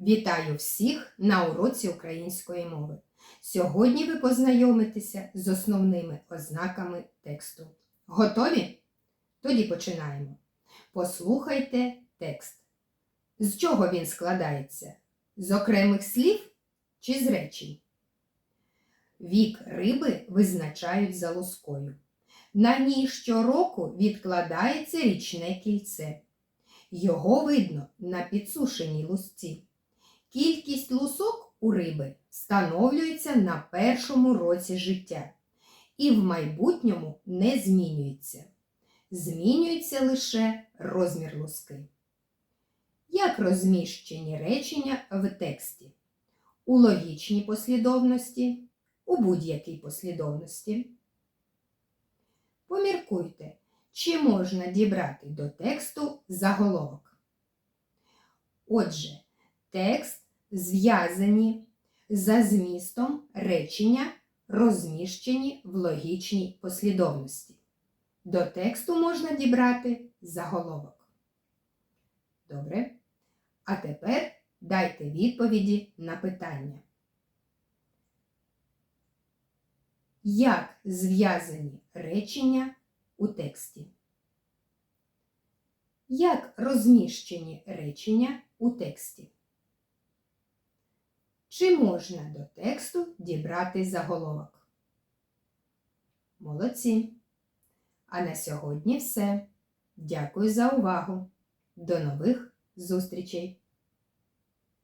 Вітаю всіх на уроці української мови. Сьогодні ви познайомитеся з основними ознаками тексту. Готові? Тоді починаємо. Послухайте текст. З чого він складається? З окремих слів чи з речень? Вік риби визначають за лускою. На ній щороку відкладається річне кільце. Його видно на підсушеній лусці. Кількість лусок у риби встановлюється на першому році життя і в майбутньому не змінюється. Змінюється лише розмір луски. Як розміщені речення в тексті? У логічній послідовності, у будь-якій послідовності. Поміркуйте, чи можна дібрати до тексту заголовок. Отже, текст зв'язані за змістом речення, розміщені в логічній послідовності. До тексту можна дібрати заголовок. Добре. А тепер дайте відповіді на питання. Як зв'язані речення у тексті? Як розміщені речення у тексті? Чи можна до тексту дібрати заголовок? Молодці! А на сьогодні все. Дякую за увагу. До нових зустрічей!